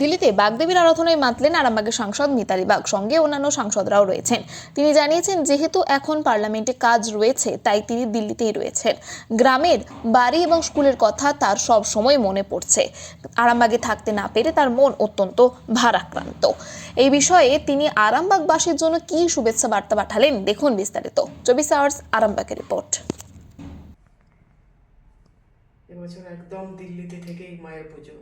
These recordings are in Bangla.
দিল্লিতে বাগদেবীর আরাধনায় মাতলেন আরামবাগের সাংসদ মিতালি বাগ। সঙ্গে অন্যান্য সাংসদরাও রয়েছেন। তিনি জানিয়েছেন, যেহেতু এখন পার্লামেন্টে কাজ রয়েছে, তাই তিনি দিল্লিতেই রয়েছেন। গ্রামের বাড়ি এবং স্কুলের কথা তার সব সময় মনে পড়ছে। আরামবাগে থাকতে না পেরে তার মন অত্যন্ত ভারাক্রান্ত। এই বিষয়ে তিনি আরামবাগবাসীর জন্য কি শুভেচ্ছা বার্তা পাঠালেন, দেখুন বিস্তারিত। চব্বিশ আওয়ার্স আরামবাগের রিপোর্ট। এবছর একদম দিল্লিতে থেকেই মায়ের পুজো।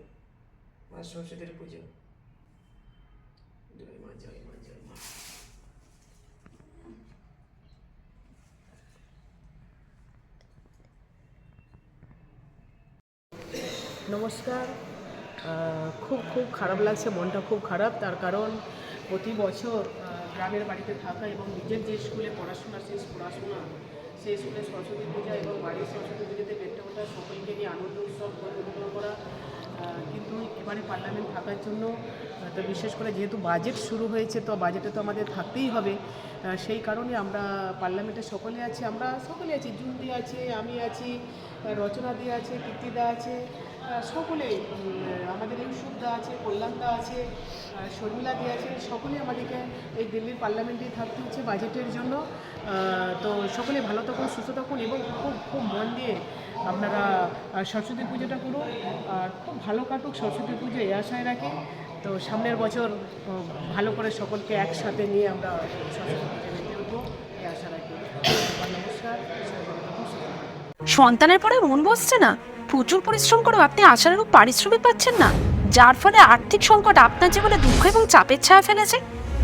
মা সরস্বতীর পুজো জয় মা জয় মা জয় মা নমস্কার। খুব খুব খারাপ লাগছে, মনটা খুব খারাপ। তার কারণ প্রতি বছর গ্রামের বাড়িতে থাকা এবং নিজের যে স্কুলে পড়াশোনা, সেই পড়াশোনা, সেই স্কুলে সরস্বতী পূজা এবং বাড়ির সরস্বতী পুজোতে পেটে ওঠা সকলকে নিয়ে আনন্দ উৎসব করা কিন্তু এবারে পার্লামেন্ট থাকার জন্য তো বিশেষ করে যেহেতু বাজেট শুরু হয়েছে, তো বাজেটে তো আমাদের থাকতেই হবে। সেই কারণে আমরা পার্লামেন্টে সকলে আছি, আমরা সকলে আছি, জুন্দি আছে, আমি আছি রচনা দি আছে, কীর্তিদা আছে সকলে আমাদের ইউসুফদা আছে, কল্যাণদা আছে শর্মিলা দি আছে, সকলে আমাদেরকে এই দিল্লির পার্লামেন্টেই থাকতে হচ্ছে বাজেটের জন্য। তো সকলে ভালো থাকুন, সুস্থ থাকুন এবং খুব খুব মন দিয়ে আপনারা সরস্বতী পুজোটা করুন। আর খুব ভালো কাটুক, সরস্বতী পুজো এই আশায় রাখি। তো সামনের বছর ভালো করে সকলকে একসাথে নিয়ে আমরা। সন্তানের পরে মন বসছে না। প্রচুর পরিশ্রম করেও আপনি আশানুরূপ পারিশ্রমিক পাচ্ছেন না। যার ফলে আর্থিক সংকট আপনার জীবনে দুঃখ এবং চাপের ছায়া ফেলেছে।